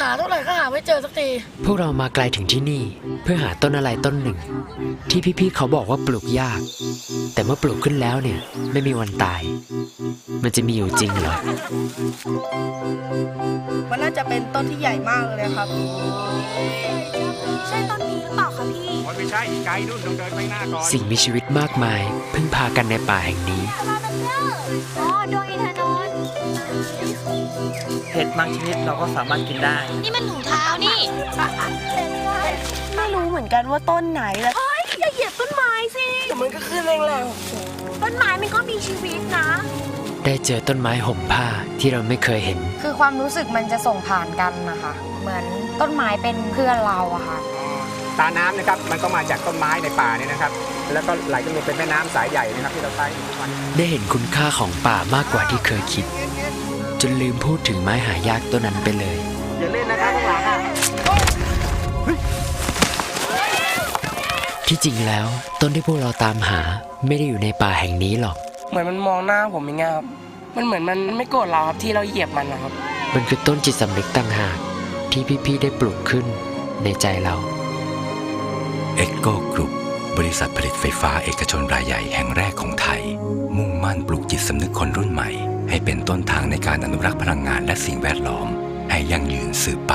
หาเท่าไหร่ก็หาไม่เจอสักทีพวกเรามาไกลถึงที่นี่ เพื่อหาต้นอะไรต้นหนึ่ง ที่พี่ๆเขาบอกว่าปลูกยาก แต่เมื่อปลูกขึ้นแล้วเนี่ย ไม่มีวันตาย มันจะมีอยู่จริงเหรอมันน่าจะเป็นต้นที่ใหญ่มากเลยครับ ใช่ต้นนี้หรือเปล่าคะพี่มันไม่ใช่อีกไกลนู่นต้องเดินไปหน้าก่อนสิ่งมีชีวิตมากมาย พึ่งพากันในป่าแห่งนี้อ๋อดวงอินทนนท์ เห็ดบางชนิดเราก็สามารถกินได้ นี่มันถุงเท้านี่ ไม่รู้เหมือนกันว่าต้นไหนแล้วเฮ้ยอย่าเหยียบต้นไม้สิแต่มันก็ขึ้นแรงต้นไม้มันก็มีชีวิตนะ ได้เจอต้นไม้ห่มผ้าที่เราไม่เคยเห็น คือความรู้สึกมันจะส่งผ่านกันนะคะ เหมือนต้นไม้เป็นเพื่อนเราอะค่ะตาน้ำนะครับมันก็มาจากต้นไม้ในป่าเนี่ยนะครับ แล้วก็ไหลกันลงเป็นแม่น้ำสายใหญ่นะครับที่เราใช้อยู่ทุกวันได้เห็นคุณค่าของป่ามากกว่าที่เคยคิด จนลืมพูดถึงไม้หายากต้นนั้นไปเลย อย่าเล่นนะครับข้างหลังอะที่จริงแล้ว ต้นที่พวกเราตามหาไม่ได้อยู่ในป่าแห่งนี้หรอก เหมือนมันมองหน้าผมอย่างเงี้ยครับ มันเหมือนมันไม่โกรธเราครับที่เราเหยียบมันนะครับ มันคือต้นจิตสำนึกต่างหากที่พี่ๆได้ปลูกขึ้นในใจเราเอ็กโกกรุ๊ปบริษัทผลิตไฟฟ้าเอกชนรายใหญ่แห่งแรกของไทย มุ่งมั่นปลูกจิตสำนึกคนรุ่นใหม่ ให้เป็นต้นทางในการอนุรักษ์พลังงานและสิ่งแวดล้อม ให้ยั่งยืนสืบไป